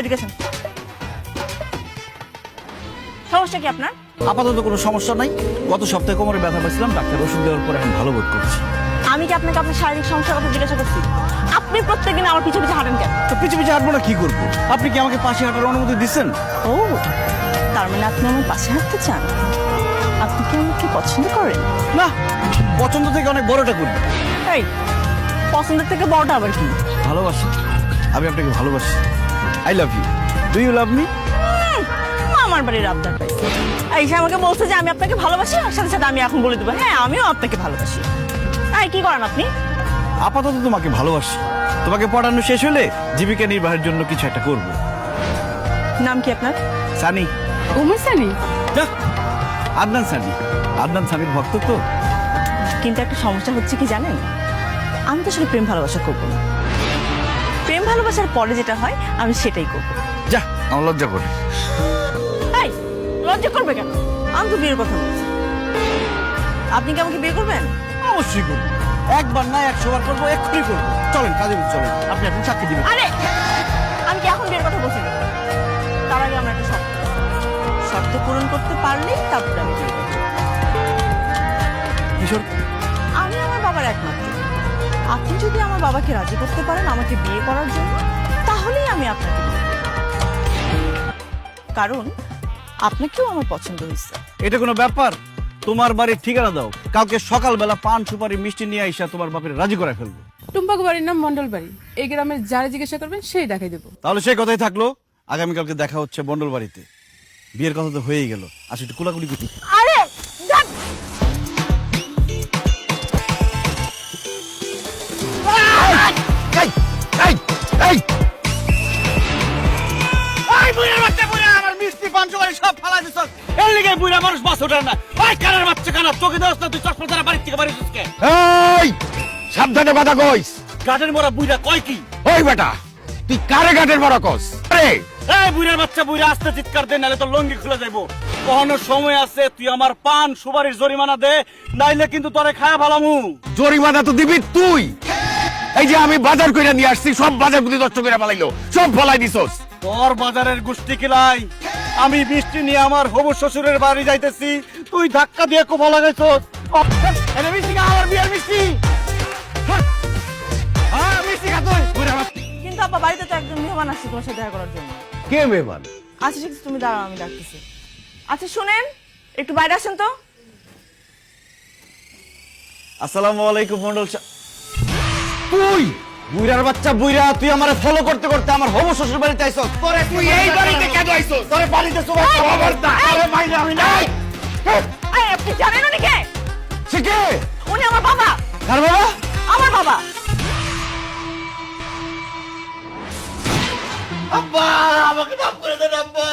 Education সমস্যা কি আপনার? আপাতত কোনো সমস্যা নাই। গত সপ্তাহে কোমরে ব্যথা পাইছিলাম ডাক্তার ওষুধ দেওয়ার পর এখন ভালো বোধ করছি। আমি কি আপনাকে আপনার শারীরিক সমস্যার কথা জিজ্ঞাসা করছি আপনি প্রত্যেকদিন আমার পিছু পিছু হাঁটেন কেন? তো পিছু পিছু হাঁটবো না কি করব? আপনি কি আমাকে পাশে হাঁটার অনুমতি দিচ্ছেন? ও তার মানে আপনি আমার পাশে হাঁটতে চান? আপনি কি আমাকে পছন্দ করেন? না পছন্দ থেকে অনেক বড়টা করি। এই পছন্দের থেকে বড়টা আবার কি? ভালোবাসি। আমি আপনাকে ভালোবাসি। I love you do you love me আমার বাড়ির আবদার পাইছে এই সে আমাকে বলছে যে আমি আপনাকে ভালোবাসি আর সাথে সাথে আমি এখন বলে দেবো হ্যাঁ আমিও আপনাকে ভালোবাসি। এই কি করেন আপনি? আপাতত তোমাকে ভালোবাসি। তোমাকে পড়ানো শেষ হলে জীবিকা নির্বাহের জন্য কিছু একটা করব। নাম কি আপনার? সানি। উমর সানি? আদনান সানি। আদনান সানির ভক্ত তো। কিন্তু একটা সমস্যা হচ্ছে কি জানেন? আমি তো আসলে প্রেম ভালোবাসা করব না। ভালোবাসার পরে যেটা হয় আমি সেটাই করব। যা আমার লজ্জা করে তাই লজ্জা করবে কেন? আমি তো বিয়ের কথা বলছি। আপনি কি আমাকে বিয়ে করবেন? অবশ্যই করব। একবার না একশো বার করব এক্ষুনি করব। চলেন কাজে চলেন। আপনি এখন চাকরি দিবেন। আরে আমি কি এখন বিয়ের কথা বলছি। তার আগে আমার একটা শর্ত। শর্ত পূরণ করতে পারলেই তারপরে আমি বিয়ে। কিশোর? আমি আমার বাবার একমাত্র। আপনি যদি আমার বাবাকে রাজি করতে পারেন আমাকে বিয়ে করার জন্য তাহলেই আমি আপনাকে। কারণ আপনাকেও আমার পছন্দ হয়েছে। এটা কোনো ব্যাপার? তোমার বাড়ির ঠিকানা দাও। কালকে সকালবেলা পান সুপারি মিষ্টি নিয়ে আইসা তোমার বাপের রাজি করে ফেলব। টুম্পাক বাড়ির নাম মন্ডল বাড়ি এই গ্রামের যারা জিজ্ঞাসা করবেন সেই দেখাই দেবো। তাহলে সেই কথাই থাকল। আগামীকালকে দেখা হচ্ছে মন্ডল বাড়িতে বিয়ের কথা তো হয়েই গেল। আসলে একটু কুলাকুলি করি আরে সব ফালাই দিছ। এর লিগে বুইড়া মানুষ বাস ওঠে না। ওই কানের বাচ্চা কানা, তোকে দেওয়াস না, তুই চশমা ছাড়া বাড়ির থেকে বাড়ি যাস এই সাবধানে কথা কইস। গাছের মোড়া বুইড়া কয় কি? ওই বেটা তুই কারে গাটের বড় কস? আরে! এই বুইড়ার বাচ্চা বুইড়া আস্তে চিৎকার দে নালে তোর লঙ্গি খুলে যাইবো। কখনো সময় আছে তুই আমার পান সুপারির জরিমানা দে নাইলে কিন্তু তোরে খায়া ভালামু জরিমানা তো দিবি তুই। এই যে আমি বাজার কইরা নিয়ে আসছি সব বাজার গুলি নষ্ট করে পালাইলো সব ফলাই দিছস। তোর বাজারের গোষ্ঠী কিলাই? আমি বৃষ্টি নিয়ে আমার হবু শ্বশুরের বাড়ি যাইতেছি। তুই ধাক্কা দিয়ে কোপা লাগাইছ আমার বিয়ের মিষ্টি। মিষ্টি খা তুই। বুইড়া বাচ্চা। কিন্তু আপা বাড়িতে তো একজন মেহমান আসছে তোমার সাথে দেখা করার জন্য। কে মেমান আচ্ছা ঠিক তুমি দাঁড়াও আমি ডাকতেছি। আচ্ছা শুনেন একটু বাইরে আসেন তো। আসসালামু আলাইকুম মন্ডল তুই বুইরার বাচ্চা বুইরা তুই আমার ফলো করতে করতে আমার হবু শ্বশুর বাড়িতে আইছস। তুই এই বাড়িতে কেন তোরে বাড়িতে সবাই খবরদার আরে মাইরে আমি নাই। এই, আপনি জানেন উনি কে? সে কে? উনি আমার বাবা। কার বাবা? আমার বাবা। আব্বা আমাকে মাফ করে দেন আব্বা।